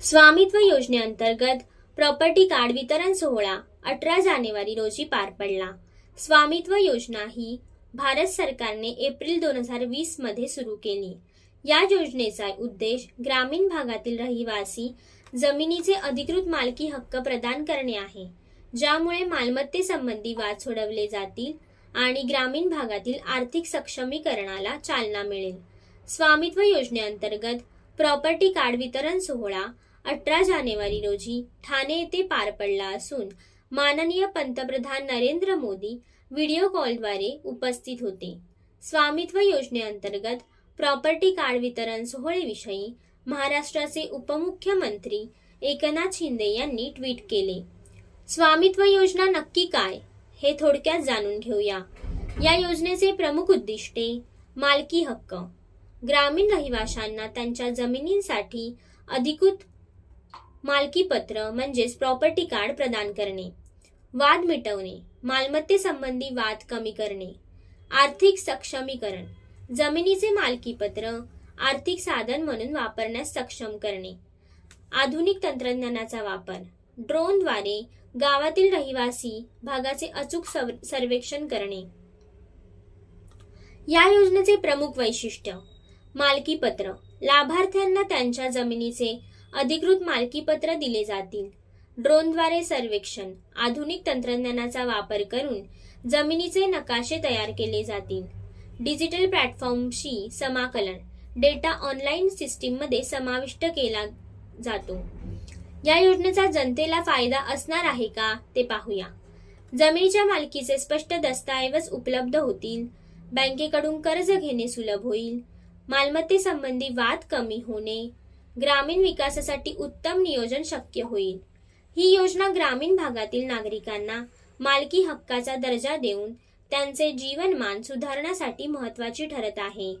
स्वामित्व योजनेअंतर्गत property card वितरण सोहळा अठरा जानेवारी रोजी पार पडला. स्वामित्व योजना ही भारत सरकारने एप्रिल दोन हजार वीसमध्ये सुरू केली. या योजनेचा उद्देश ग्रामीण भागातील रहिवासी जमिनीचे अधिकृत मालकी हक्क प्रदान करणे आहे ज्यामुळे मालमत्तेसंबंधी वाद सोडवले जातील आणि ग्रामीण भागातील आर्थिक सक्षमीकरणाला चालना मिळेल. स्वामित्व योजनेअंतर्गत प्रॉपर्टी कार्ड वितरण सोहळा अठरा जानेवारी रोजी ठाणे येथे पार पडला असून माननीय पंतप्रधान नरेंद्र मोदी व्हिडिओ कॉलद्वारे उपस्थित होते. स्वामित्व योजनेअंतर्गत प्रॉपर्टी कार्ड वितरण सोहळेविषयी महाराष्ट्राचे उपमुख्यमंत्री एकनाथ शिंदे यांनी ट्विट केले. स्वामित्व योजना नक्की काय हे थोडक्यात जाणून घेऊया. या योजनेचे प्रमुख उद्दिष्टे मालकी हक्क ग्रामीण रहिवाशांना त्यांच्या जमिनींसाठी अधिकृत मालकीपत्र म्हणजेच प्रॉपर्टी कार्ड प्रदान करणे. वाद मिटवणे. मालमत्तेसंबंधी वाद कमी करणे. आर्थिक सक्षमीकरण. जमिनीचे मालकीपत्र आर्थिक साधन म्हणून वापरण्यास सक्षम करणे. आधुनिक तंत्रज्ञानाचा वापर. ड्रोनद्वारे गावातील रहिवासी भागाचे अचूक सर्वेक्षण करणे. या योजनेचे प्रमुख वैशिष्ट्य. मालकीपत्र. लाभार्थ्यांना त्यांच्या जमिनीचे अधिकृत मालकीपत्र दिले जातील. ड्रोनद्वारे सर्वेक्षण. आधुनिक तंत्रज्ञानाचा वापर करून जमिनीचे नकाशे तयार केले जातील. डिजिटल प्लॅटफॉर्मशी समाकलन. डेटा ऑनलाईन सिस्टीममध्ये समाविष्ट केला जातो. या योजनेचा जनतेला फायदा असणार आहे का ते पाहूया. जमिनीच्या मालकीचे स्पष्ट दस्तऐवज उपलब्ध होतील. बँकेकडून कर्ज घेणे सुलभ होईल. मालमत्तेसंबंधी वाद कमी होणे ग्रामीण विकासासाठी उत्तम नियोजन शक्य होईल. ही योजना ग्रामीण भागातील नागरिकांना मालकी हक्काचा दर्जा देऊन त्यांचे जीवनमान सुधारण्यासाठी महत्वाची ठरत आहे.